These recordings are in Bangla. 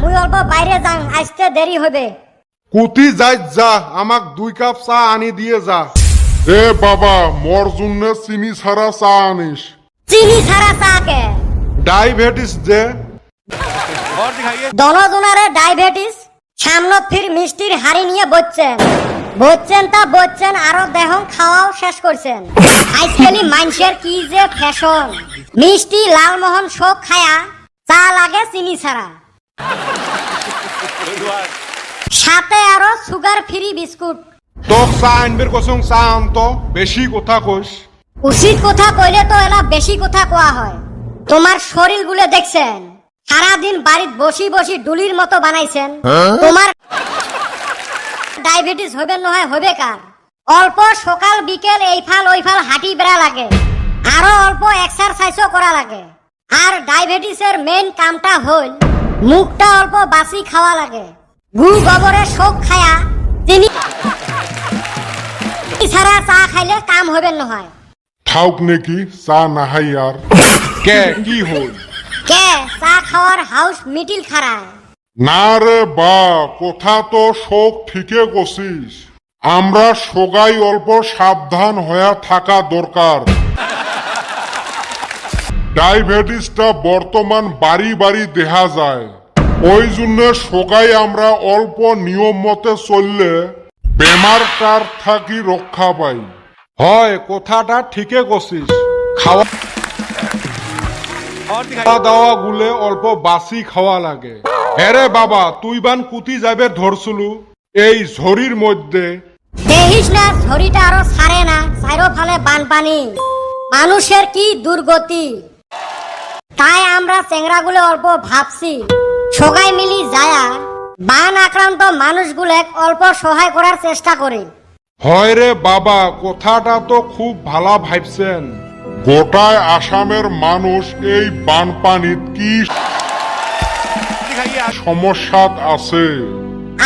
মুই অল্প বাইরে যাং আসতে দেরি হবে। কুতি যাই যা আমাক দুই কাপ চা আনি দিয়ে যা। এ বাবা মোর জন্য চিনি ছাড়া চা আনিস। চিনি ছাড়া চা কে? ডায়াবেটিস যে। ডায়াবেটিস সামনে ফির মিষ্টির হাড়ি নিয়ে বসছেন বসছেন তা বসছেন আরও দেহ খাওয়াও শেষ করছেন আজকালি মানুষের কি যে ফ্যাশন মিষ্টি লালমোহন সব খায়া চা লাগে চিনি ছাড়া। সাথে আরও সুগার ফ্রি বিস্কুট। তোক চা আনবির কসং চা আনতো বেশি কথা কইস উচিত কথা কইলে তো এলা বেশি কথা কোয়া হয়। তোমার শরীরগুলো দেখছেন সারাদিন বাড়িতে বসি বসি ডুলির মতো বানাইছেন। তোমার ডায়াবেটিস হবে নহয় হবে কার অল্প সকাল বিকেল এই ফাল ওই ফাল হাঁটি বেড়া লাগে। আরও অল্প এক্সারসাইজও করা লাগে। আর ডায়াবেটিসের মেইন কামটা হল মুখটা অল্প বাসি খাওয়া লাগে। গু গোবরের শোক খায়া তিনি ছাড়া চা খাইলে কাম হবে নহয়। থাউক নাকি চা নাহাই আর। কে কি হল? কে চা খাওয়ার হাউস মিটিল খারায় না রে বা কথা তো শোক ঠিকে কছিস। আমরা সগাই অল্প সাবধান হয়ে থাকা দরকার। ডায়াবেটিসটা বর্তমান বাড়ি বাড়ি দেখা যায়। ওই জন্য সকাই আমরা অল্প নিয়ম মতে চললে বেমারটার থাকি রক্ষা পাই। হয়, কথাটা ঠিকই কছিস। খাওয়া খাওয়া দাওয়া গুলে অল্প বাসি খাওয়া লাগে। হ্যাঁ বাবা, তুই বান কুতি যাবে ধরছুলু। এই ঝড়ির মধ্যে। দেহিস না, ঝড়িটা আরও সারে না সাইরো ফালে বানপানি। মানুষের কি দুর্গতি? তাই আমরা চেংড়াগুলো অল্প ভাবছি। সবাই মিলি যায়া বান আক্রান্ত মানুষগুলোক অল্প সহায় করার চেষ্টা করে। হয় রে বাবা কথাটা তো খুব ভালো ভাবছেন। গোটায় আসামের মানুষ এই বানপানিত কি সমস্যা আছে?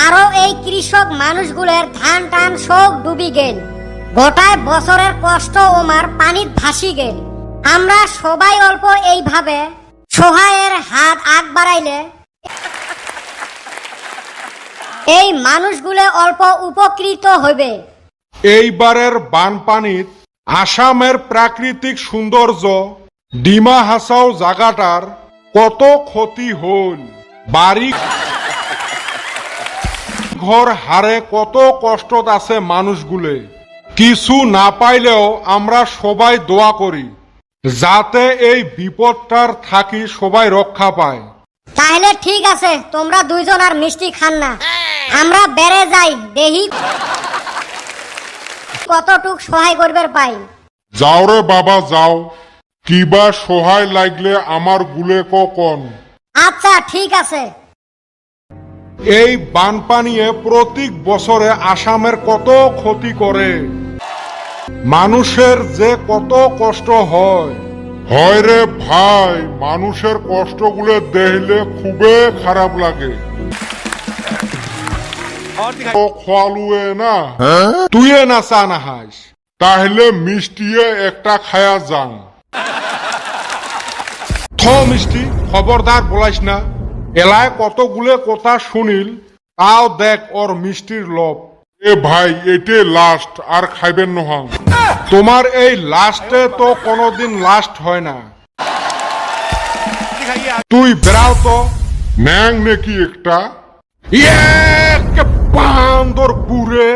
আরও এই কৃষক মানুষগুলোর ধান টান সব ডুবি গেল। গোটায় বছরের কষ্ট ওমার পানিত ভাসি গেল। আমরা সবাই অল্প এইভাবে সহায়ের হাত আগ বাড়াইলে এই মানুষগুলো অল্প উপকৃত হবে। এইবারের বানপানিত আসামের প্রাকৃতিক সৌন্দর্য ডিমা হাসাও জাগাটার কত ক্ষতি হল। বাড়ি ঘর হারে কত কষ্টত আছে মানুষগুলে। কিছু না পাইলেও আমরা সবাই দোয়া করি। যাতে এই বিপদটার থাকি সবাই রক্ষা পায়। তাহলে ঠিক আছে তোমরা দুইজন আর মিষ্টি খান না। আমরা বেড়ে যাই দেহি কতটুক সহায় করবার পাই। যাও রে বাবা যাও। কিবা সহায় লাগলে আমার গুলে কন। আচ্ছা ঠিক আছে। এই বানপানিয়ে প্রত্যেক বছরে আসামের কত ক্ষতি করে। মানুষের যে কত কষ্ট হয়। হয় রে ভাই, মানুষের কষ্টগুলো দেখলে খুবই খারাপ লাগে। খোয়ালুয়ে না? তুইয়ে না চা না হাস তাহলে মিষ্টিয়ে একটা খায়া যান। থ মিষ্টি, খবরদার বলাইস না। এলায় কতগুলো কথা শুনিল, তাও দেখ ওর মিষ্টির লোভ। এ ভাই এটে লাস্ট আর খাইবেন নহং তোমার এই লাস্টে তো কোনোদিন লাস্ট হয় না। তুই বেড়াও তো, ম্যাং নাকি একটা? ইয়ে বান্দর পুরে।